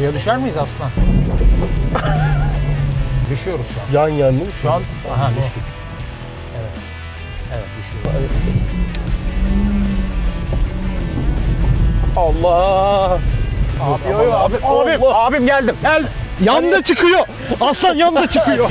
Suya düşer miyiz aslan? Düşüyoruz şu an. Yan yan değil mi? Şu an aha düştük. Evet. Evet düşüyoruz. Allah. Abi, abi, aman abim, abim geldim. Geldim. Yanda çıkıyor. Aslan yanda çıkıyor.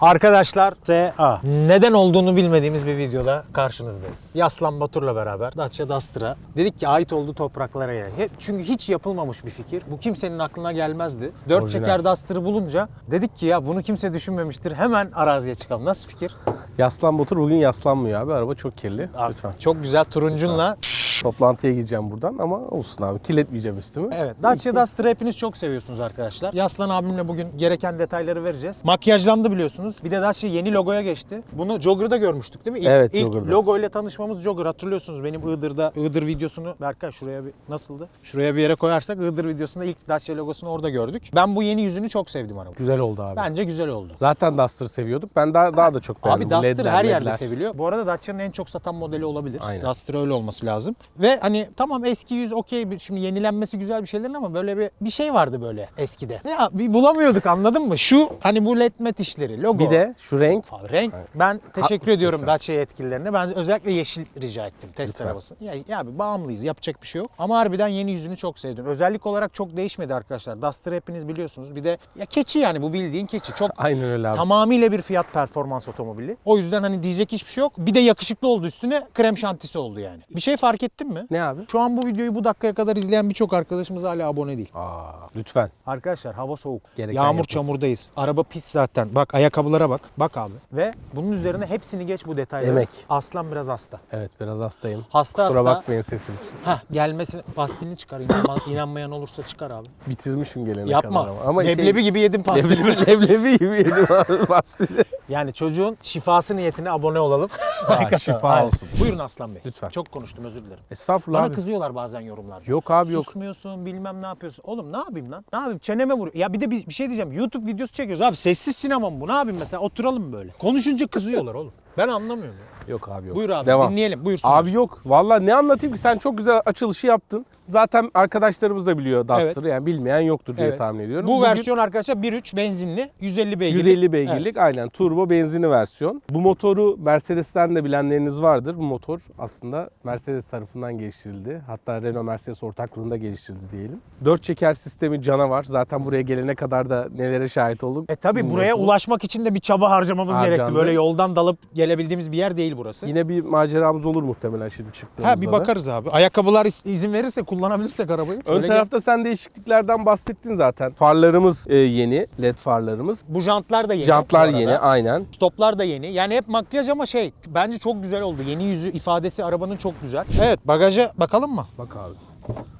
Arkadaşlar SA. Neden olduğunu bilmediğimiz bir videoda karşınızdayız. Yaslan Batur'la beraber Dacia Duster'a dedik ki ait olduğu topraklara yani. Çünkü hiç yapılmamış bir fikir. Bu kimsenin aklına gelmezdi. Dört Orijinal. çeker Duster'ı bulunca dedik ki ya bunu kimse düşünmemiştir. Hemen araziye çıkalım. Nasıl fikir? Yaslan Batur bugün yaslanmıyor abi. Araba çok kirli. Lütfen. Çok güzel turuncunla. Toplantıya gideceğim buradan ama olsun abi. Kirletmeyeceğim üstümü. Evet. Dacia Duster'ı hepiniz çok seviyorsunuz arkadaşlar. Yaslan abimle bugün gereken detayları vereceğiz. Makyajlandı biliyorsunuz. Bir de Dacia yeni logoya geçti. Bunu Jogger'da görmüştük değil mi? İlk, Evet, ilk Jogger'da. logo ile tanışmamız Jogger. Hatırlıyorsunuz benim Iğdır'da Iğdır videosunu Berkay şuraya bir nasıldı? Şuraya bir yere koyarsak Iğdır videosunda ilk Dacia logosunu orada gördük. Ben bu yeni yüzünü çok sevdim araba. Güzel oldu abi. Bence güzel oldu. Zaten Duster'ı seviyorduk. Ben daha daha da çok beğendim. Abi Duster her yerde seviliyor. Bu arada Dacia'nın en çok satan modeli olabilir. Aynen. Duster öyle olması lazım. Ve hani tamam eski yüz okey bir şimdi yenilenmesi güzel bir şeylerin ama böyle bir bir şey vardı böyle eskide. Ya bir bulamıyorduk anladın mı? Şu hani bu led met işleri, logo. Bir de şu renk. Abi renk. Evet. Ben teşekkür Ha, ediyorum. Dacia yetkililerine. Ben özellikle yeşil rica ettim test Lütfen. arabası. Ya, ya abi bağımlıyız yapacak bir şey yok. Ama harbiden yeni yüzünü çok sevdim. Özellik olarak çok değişmedi arkadaşlar. Duster hepiniz biliyorsunuz. Bir de ya keçi yani bu bildiğin keçi. Çok Aynen öyle abi. Tamamıyla bir fiyat performans otomobili. O yüzden hani diyecek hiçbir şey yok. Bir de yakışıklı oldu üstüne krem şantisi oldu yani. Bir şey fark ettin mi? Ne abi? Şu an bu videoyu bu dakikaya kadar izleyen birçok arkadaşımız hala abone değil. Aa, lütfen. Arkadaşlar hava soğuk. Gereken Yağmur yapılsın. çamurdayız. Araba pis zaten. Bak ayakkabılara bak. Bak abi. Ve bunun üzerine hepsini geç bu detayları. Emek. Aslan biraz hasta. Evet biraz hastayım. Hasta Kusura hasta. bakmayın sesim için. Hah gelmesini pastilini çıkar. İnanma- inanmayan olursa çıkar abi. Bitirmişim gelene Yapma. kadar ama. ama Leblebi gibi yedim şey, pastili. leblebi, leblebi gibi yedim abi pastili. Yani çocuğun şifası niyetine abone olalım. Aa, şifa olsun. Buyurun Aslan Bey. Lütfen. Çok konuştum özür dilerim. Estağfurullah Bana abi. kızıyorlar bazen yorumlarda. Yok abi yok. Susmuyorsun bilmem ne yapıyorsun. Oğlum ne yapayım lan? Ne yapayım? Çeneme vuruyor. Ya bir de bir, bir şey diyeceğim. YouTube videosu çekiyoruz abi. Sessiz sinema mı bu? Ne yapayım mesela? Oturalım böyle. Konuşunca kızıyorlar oğlum. Ben anlamıyorum. ya. Yok abi yok. Buyur abi Devam. dinleyelim. Buyursun. Abi yok. Vallahi ne anlatayım ki sen çok güzel açılışı yaptın. Zaten arkadaşlarımız da biliyor Duster'ı. Yani bilmeyen yoktur diye Evet. tahmin ediyorum. Bu Bugün versiyon arkadaşlar 1.3 benzinli 150 beygirlik. 150 beygirlik aynen turbo benzinli versiyon. Bu motoru Mercedes'ten de bilenleriniz vardır. Bu motor aslında Mercedes tarafından geliştirildi. Hatta Renault Mercedes ortaklığında geliştirildi diyelim. 4 çeker sistemi canavar. Zaten buraya gelene kadar da nelere şahit olduk. E tabi buraya bilmiyorsunuz. ulaşmak için de bir çaba harcamamız gerekti. Harcandı. Böyle yoldan dalıp gelebildiğimiz bir yer değil burası. Yine bir maceramız olur muhtemelen şimdi çıktığımızda Ha bir da. bakarız abi. Ayakkabılar izin verirse kullanabilirsek arabayı. Ön Şöyle gel. tarafta sen değişikliklerden bahsettin zaten. Farlarımız e, yeni, led farlarımız. bu jantlar da yeni. Jantlar yeni, aynen. Stoplar da yeni. Yani hep makyaj ama şey bence çok güzel oldu. Yeni yüzü ifadesi arabanın çok güzel. Evet bagaja bakalım mı? Bak abi.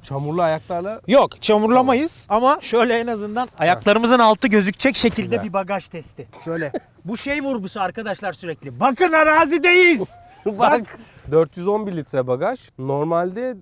Çamurlu ayaklarla Yok çamurlamayız ama şöyle en azından ayaklarımızın altı gözükecek şekilde Güzel. bir bagaj testi. Şöyle. Bu şey vurgusu arkadaşlar sürekli. Bakın arazideyiz. Bak 411 litre bagaj. Normalde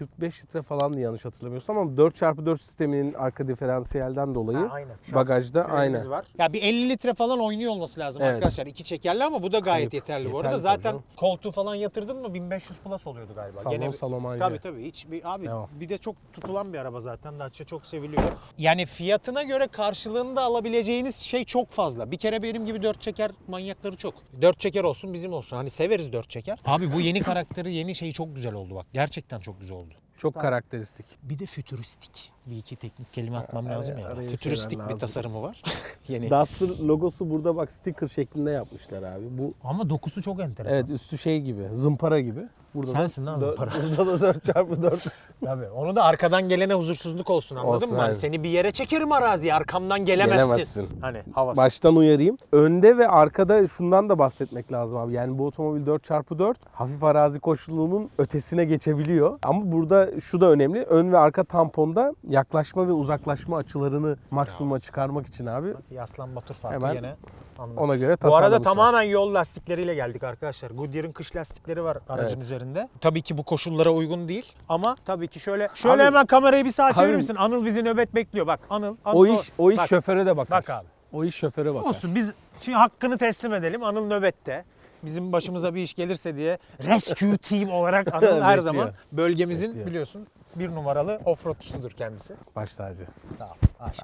445 litre falandı yanlış hatırlamıyorsam ama 4x4 sisteminin arka diferansiyelden dolayı Ha, aynen. Şu bagajda Frenimiz aynen. var. Ya bir 50 litre falan oynuyor olması lazım Evet. arkadaşlar. İki çekerli ama bu da gayet Kayıp. yeterli, bu Yeterli arada. tabii Zaten canım. koltuğu falan yatırdın mı 1500 plus oluyordu galiba. Salon bir- salon Tabii tabii. Hiç bir abi Devam. bir de çok tutulan bir araba zaten. Dacia çok seviliyor. Yani fiyatına göre karşılığını da alabileceğiniz şey çok fazla. Bir kere benim gibi dört çeker manyakları çok. Dört çeker olsun bizim olsun. Hani severiz dört çeker. Abi bu yeni karakteri yeni şeyi çok güzel oldu bak. Gerçekten çok güzel oldu. Çok karakteristik. Bir de fütüristik. Bir iki teknik kelime atmam araya- lazım ya. araya Fütüristik bir lazım. tasarımı var. Yeni. Duster logosu burada bak sticker şeklinde yapmışlar abi. Bu Ama dokusu çok enteresan. evet üstü şey gibi, zımpara gibi. Burada Sensin lan da, zımpara. Burada da 4x4. Tabii. Onu da arkadan gelene huzursuzluk olsun anladın Olsun, mı? Hani seni bir yere çekerim araziye arkamdan gelemezsin. Gelemezsin. Hani havası. Baştan uyarayım. Önde ve arkada şundan da bahsetmek lazım abi. Yani bu otomobil 4x4 hafif arazi koşulluğunun ötesine geçebiliyor. Ama burada şu da önemli. Ön ve arka tamponda yaklaşma ve uzaklaşma açılarını maksimuma çıkarmak için abi Yaslan Batur farkı Hemen yine anladım. ona göre Bu arada tamamen yol lastikleriyle geldik arkadaşlar. Goodyear'ın kış lastikleri var aracın Evet. üzerinde. Tabii ki bu koşullara uygun değil ama tabii ki şöyle şöyle Abi- hemen kamerayı bir sağa çevirir misin? Anıl bizi nöbet bekliyor. Bak Anıl. Anıl O iş o iş bak, şoföre de bakar. Bak abi. O iş şoföre bakar. Olsun biz şimdi hakkını teslim edelim. Anıl nöbette. Bizim başımıza bir iş gelirse diye rescue team olarak Anıl her zaman bölgemizin Bekliyor. biliyorsun bir numaralı offroadçusudur kendisi. Baş tacı. Sağ ol. Aşk.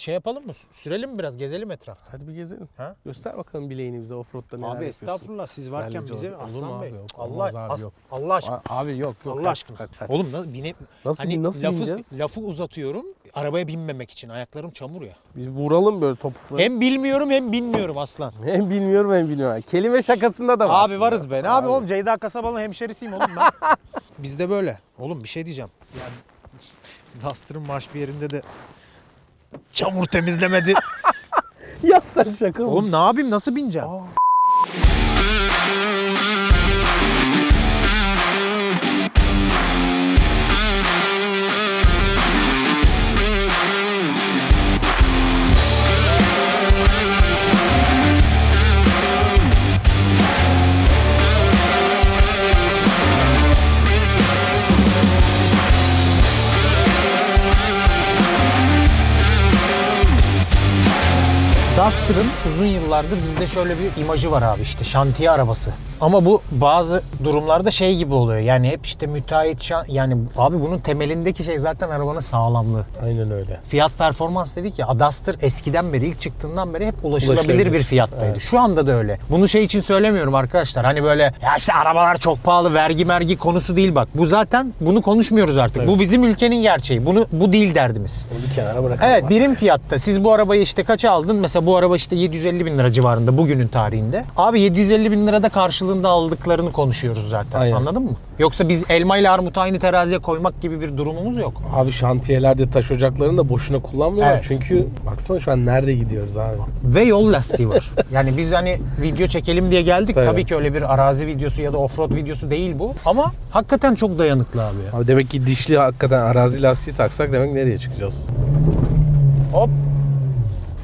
Şey yapalım mı? Sürelim mi biraz? Gezelim etrafta. Hadi bir gezelim. Ha? Göster bakalım bileğini bize offroad'da neler Abi yapıyorsun. estağfurullah siz varken Rallyci bize olur mu Aslan abi? Bey. Yok, Allah, olmaz abi, as- yok. Allah aşkına. A- Abi yok yok. Allah aşkına. hadi, hadi. Oğlum na- bine, Nasıl, hani bin- nasıl lafı, bineceğiz? lafı uzatıyorum arabaya binmemek için. Ayaklarım çamur ya. Biz vuralım böyle topukları. Hem, Hem bilmiyorum hem bilmiyorum aslan. bilmiyorum hem bilmiyorum. Kelime şakasında da var. Abi varız be. Ne abi oğlum Ceyda Kasabalı hemşerisiyim oğlum ben. Bizde böyle. Oğlum bir şey diyeceğim. Yani Duster'ın marş bir yerinde de çamur temizlemedi. Ya sen şaka mı? oğlum ne yapayım nasıl bineceğim? Aa. Duster'ın uzun yıllardır bizde şöyle bir imajı var abi işte şantiye arabası. Ama bu bazı durumlarda şey gibi oluyor. Yani hep işte müteahhit şan... Yani abi bunun temelindeki şey zaten arabanın sağlamlığı. Aynen öyle. Fiyat performans dedik ya Duster eskiden beri ilk çıktığından beri hep ulaşılabilir, bir fiyattaydı. Evet. Şu anda da öyle. Bunu şey için söylemiyorum arkadaşlar. Hani böyle ya işte arabalar çok pahalı vergi mergi konusu değil bak. Bu zaten bunu konuşmuyoruz artık. Bu bizim ülkenin gerçeği. Bunu bu değil derdimiz. Bunu bir kenara bırakalım. Evet birim fiyatta siz bu arabayı işte kaça aldın? Mesela bu araba işte 750 bin lira civarında bugünün tarihinde. Abi 750 bin lirada karşılığında aldıklarını konuşuyoruz zaten. Aynen. Anladın mı? Yoksa biz elma ile armutu aynı teraziye koymak gibi bir durumumuz yok. Abi şantiyelerde taş ocaklarını da boşuna kullanmıyorlar. Evet. Çünkü baksana şu an nerede gidiyoruz abi. Ve yol lastiği var. yani biz hani video çekelim diye geldik. Tabii. Tabii, ki öyle bir arazi videosu ya da offroad videosu değil bu. Ama hakikaten çok dayanıklı abi ya. Abi demek ki dişli hakikaten arazi lastiği taksak demek nereye çıkacağız? Hop.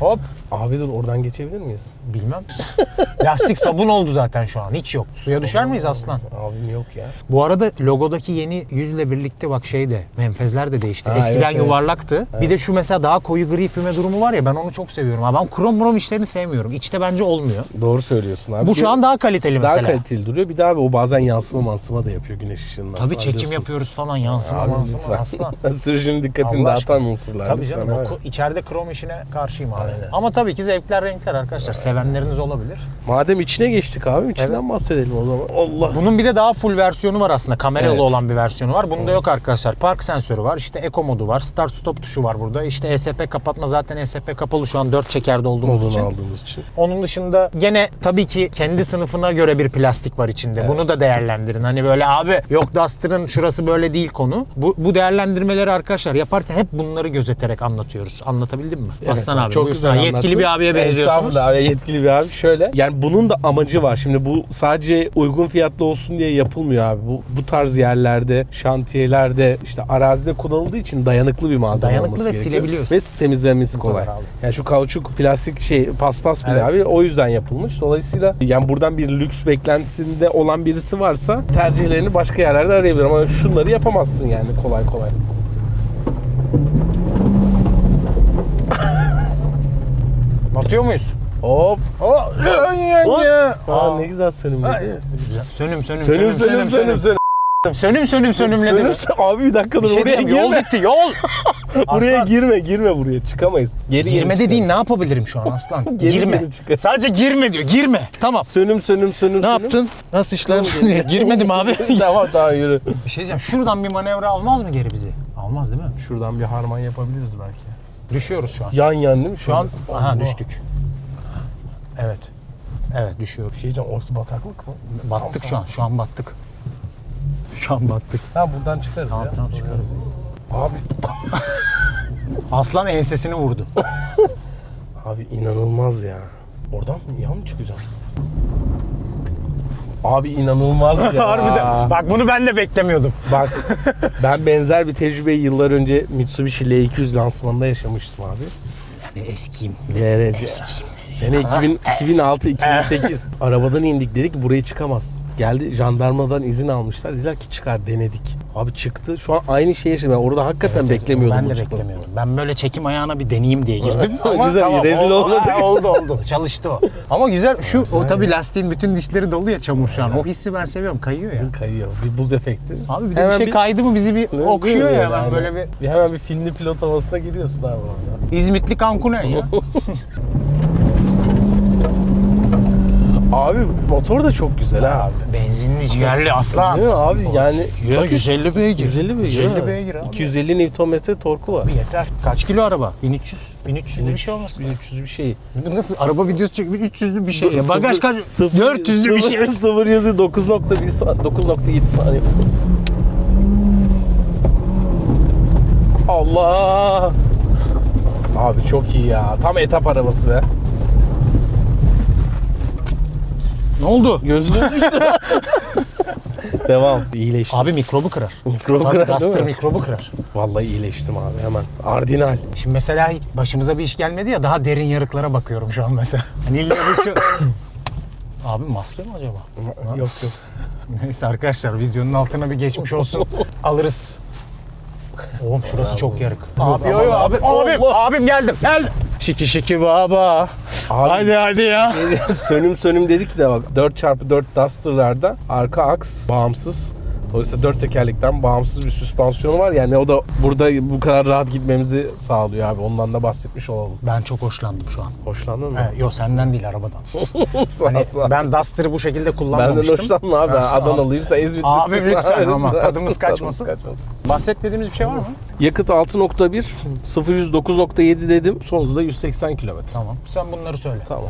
Hop. Abi dur oradan geçebilir miyiz? Bilmem. Lastik sabun oldu zaten şu an. Hiç yok. Suya düşer miyiz aslan? Abim yok ya. Bu arada logodaki yeni yüzle birlikte bak şey de menfezler de değişti. Ha, Eskiden evet, evet. yuvarlaktı. Bir de şu mesela daha koyu gri füme durumu var ya ben onu çok seviyorum. Ama ben krom mrom işlerini sevmiyorum. İçte bence olmuyor. Doğru söylüyorsun abi. Bu şu an daha kaliteli daha mesela. kaliteli duruyor. Bir daha abi o bazen yansıma mansıma da yapıyor güneş ışığından. Tabii çekim diyorsun. yapıyoruz falan yansıma Abi yansıma lütfen. aslan. Sürücünün dikkatini Allah dağıtan aşkına. unsurlar. Tabii lütfen canım o abi. ko- içeride krom işine karşıyım abi. Ama tabii ki zevkler renkler arkadaşlar. Sevenleriniz olabilir. Madem içine geçtik abi içinden bahsedelim o zaman. Allah. Bunun bir de daha full versiyonu var aslında. Kameralı Evet. olan bir versiyonu var. Bunda yok arkadaşlar. Park sensörü var. İşte eco modu var. Start stop tuşu var burada. İşte ESP kapatma zaten ESP kapalı şu an 4 çekerde olduğumuz Modunu için. aldığımız için. Onun dışında gene tabii ki kendi sınıfına göre bir plastik var içinde. Bunu da değerlendirin. Hani böyle abi yok Duster'ın şurası böyle değil konu. Bu, bu değerlendirmeleri arkadaşlar yaparken hep bunları gözeterek anlatıyoruz. Anlatabildim mi? Aslan abi çok buyursun. güzel Ha, Yetkili bir abiye benziyorsunuz. Estağfurullah abi yetkili bir abi. Şöyle yani bunun da amacı var. Şimdi bu sadece uygun fiyatlı olsun diye yapılmıyor abi. Bu, bu tarz yerlerde, şantiyelerde, işte arazide kullanıldığı için dayanıklı bir malzeme Dayanıklı olması ve gerekiyor. silebiliyorsun. Ve temizlenmesi kolay. Yani şu kauçuk plastik şey paspas bile Evet. abi o yüzden yapılmış. Dolayısıyla yani buradan bir lüks beklentisinde olan birisi varsa tercihlerini başka yerlerde arayabilir ama şunları yapamazsın yani kolay kolay. Batıyor muyuz? Hop. Oh, Aa, ne güzel sönümledi. değil mi? Sönüm sönüm Sönüm sönüm sönüm sönüm. Sönüm sönüm sönümledi. Sönüm sönüm. Abi bir dakika dur Bir şey buraya diyeceğim, yol girme. gitti yol. Buraya Aslan. girme girme buraya çıkamayız. Geri Girme geri dediğin ne yapabilirim şu an aslan? Geri girme. geri çıkar. Sadece girme diyor. Girme. Tamam. Sönüm sönüm sönüm Ne sönüm. yaptın? Nasıl işler? Girmedim abi. tamam tamam yürü. bir şey diyeceğim. Şuradan bir manevra almaz mı geri bizi? Almaz değil mi? Şuradan bir harman yapabiliriz belki. Düşüyoruz şu an. Yan yan değil mi? Şu an aha düştük. Evet. Evet düşüyoruz. Şey diyeceğim orası bataklık mı? Battık şu an. Şu an battık. Şu an battık. Ha buradan çıkarız Tamam ya. tamam çıkarız. Abi Aslan ensesini vurdu. Abi inanılmaz ya. Oradan mı yan mı çıkacağım? Abi inanılmaz ya. Harbiden. Bak bunu ben de beklemiyordum. Bak ben benzer bir tecrübeyi yıllar önce Mitsubishi L200 lansmanında yaşamıştım abi. Yani eskiyim. LRC. Sene 2000, 2006 2008. Arabadan indik dedik ki buraya çıkamaz. Geldi jandarmadan izin almışlar. Dediler ki çıkar denedik. Abi çıktı. Şu an aynı şeyi yaşadım. Ben orada hakikaten beklemiyordum Ben de çıkmasını. beklemiyordum. Ben böyle çekim ayağına bir deneyeyim diye girdim. Ama Güzel, tamam, rezil o- olmadık. Ha, oldu oldu. Çalıştı o. Ama güzel. Şu o tabii lastiğin bütün dişleri dolu ya çamur şu an. O hissi ben seviyorum. Kayıyor ya. Kayıyor. Bir buz efekti. Abi bir de Hemen bir şey kaydı mı bizi bir Ne okşuyor ya. Ben yani? böyle bir bir hemen bir filmli pilot havasına giriyorsun abi orada. İzmitli Kankunen ya. Abi motor da çok güzel ha. Benzinli ciğerli aslan. Ne abi yani Ya bakın, 150 beygir. 150 beygir. 150 ha. beygir abi. 250 Nm torku var. Yeter. Kaç kilo araba? 1300. 1300 bir şey olmasın. 1300 bir şey. Nasıl araba videosu çekip 300'lü bir şey. Sıfır- Bagaj kaç? sıfır- 400'lü bir şey. sıfır- Sıfır yüzü 9.1 sa- 9.7 saniye. Allah! Abi çok iyi ya. Tam etap arabası be. Ne oldu? Gözlüğü düştü. Devam. İyileştim. Abi mikrobu kırar. Mikrobu Tabii kırar, değil Duster mi? mikrobu kırar. Vallahi iyileştim abi hemen. Ardinal. Şimdi mesela hiç başımıza bir iş gelmedi ya daha derin yarıklara bakıyorum şu an mesela. Hani illa bu şu... Abi maske mi acaba? Yok yok. Neyse arkadaşlar videonun altına bir geçmiş olsun. Alırız. Oğlum şurası çok yarık. Abi yo yo abi. Abim, abim geldim. Geldim. Şiki şiki baba. Abi- Hadi hadi ya. sönüm sönüm dedik de bak 4x4 Duster'larda arka aks bağımsız. Dolayısıyla dört tekerlekten bağımsız bir süspansiyonu var. Yani o da burada bu kadar rahat gitmemizi sağlıyor abi. Ondan da bahsetmiş olalım. Ben çok hoşlandım şu an. Hoşlandın mı? He, yo senden değil arabadan. Sağ Hani sağ. ben Duster'ı bu şekilde Benden kullanmamıştım. hoşlanma abi. Adanalıyım sen İzmitlisin. Abi lütfen ama tadımız kaçmasın. kaçmasın. Bahsetmediğimiz bir şey var mı? Yakıt 6.1, 0 100 9.7 dedim. Son hızda 180 km. Tamam. Sen bunları söyle. Tamam.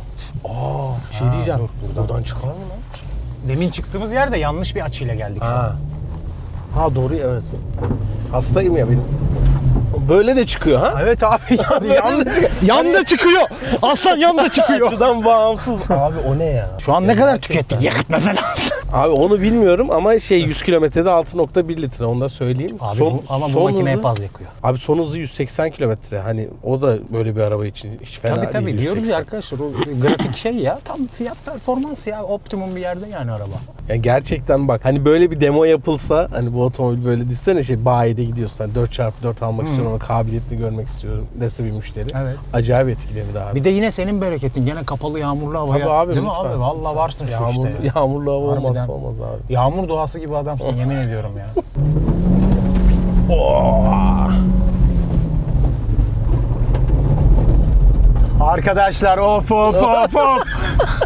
Aa, bir şey diyeceğim. dur, buradan. buradan çıkar mı lan? Demin çıktığımız yerde yanlış bir açıyla geldik. şu an. Ha. Ha doğru evet. Hastayım ya benim. Böyle de çıkıyor ha? Evet abi yani yanda, yanda çıkıyor. Aslan yanda çıkıyor. Açıdan bağımsız. Abi o ne ya? Şu an ne kadar tükettik yakıt mesela? Abi onu bilmiyorum ama şey 100 kilometrede 6.1 litre onu da söyleyeyim. Abi bu, ama bu makine hep az yakıyor. Abi son hızı 180 kilometre. Hani o da böyle bir araba için hiç fena tabii tabii değil. diyoruz 180. ya arkadaşlar o grafik şey ya tam fiyat performans ya optimum bir yerde yani araba. Yani gerçekten bak hani böyle bir demo yapılsa hani bu otomobil böyle düşsene şey bayide gidiyorsun. Hani 4x4 almak istiyorum ama kabiliyetli görmek istiyorum dese bir müşteri. Evet. Acayip etkilenir abi. Bir de yine senin bereketin gene kapalı yağmurlu havaya. Tabii abi, Değil mi lütfen. abi? Valla varsın şu Yağmur, işte ya. Yağmurlu hava Harbiden. Olmazsa olmaz abi. Yağmur doğası gibi adamsın yemin ediyorum ya. Arkadaşlar of of of of.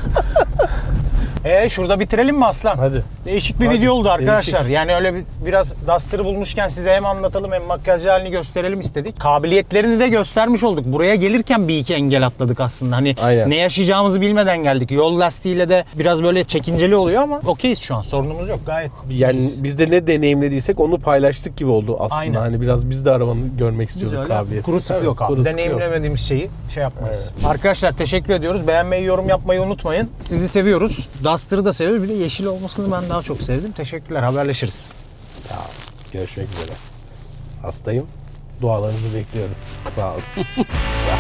E şurada bitirelim mi aslan? Hadi. Değişik bir Hadi, video oldu arkadaşlar. değişik. Yani öyle bir, biraz Duster'ı bulmuşken size hem anlatalım hem makyaj halini gösterelim istedik. Kabiliyetlerini de göstermiş olduk. Buraya gelirken bir iki engel atladık aslında. Hani Aynen. ne yaşayacağımızı bilmeden geldik. Yol lastiğiyle de biraz böyle çekinceli oluyor ama okeyiz şu an. Sorunumuz yok gayet. Yani iyiyiz. biz de ne deneyimlediysek onu paylaştık gibi oldu aslında. Aynen. Hani biraz biz de arabanı görmek istiyorduk öyle kabiliyetini. kuru sıkı yok abi. kuru sıkı yok. Deneyimlemediğimiz şeyi şey yapmayız. Arkadaşlar teşekkür ediyoruz. Beğenmeyi, yorum yapmayı unutmayın. Sizi seviyoruz. Duster'ı da seviyoruz. Bir de yeşil olmasını ben daha çok sevdim. Teşekkürler. Haberleşiriz. Sağ olun. Görüşmek üzere. Hastayım. Dualarınızı bekliyorum. Sağ olun. Sağ.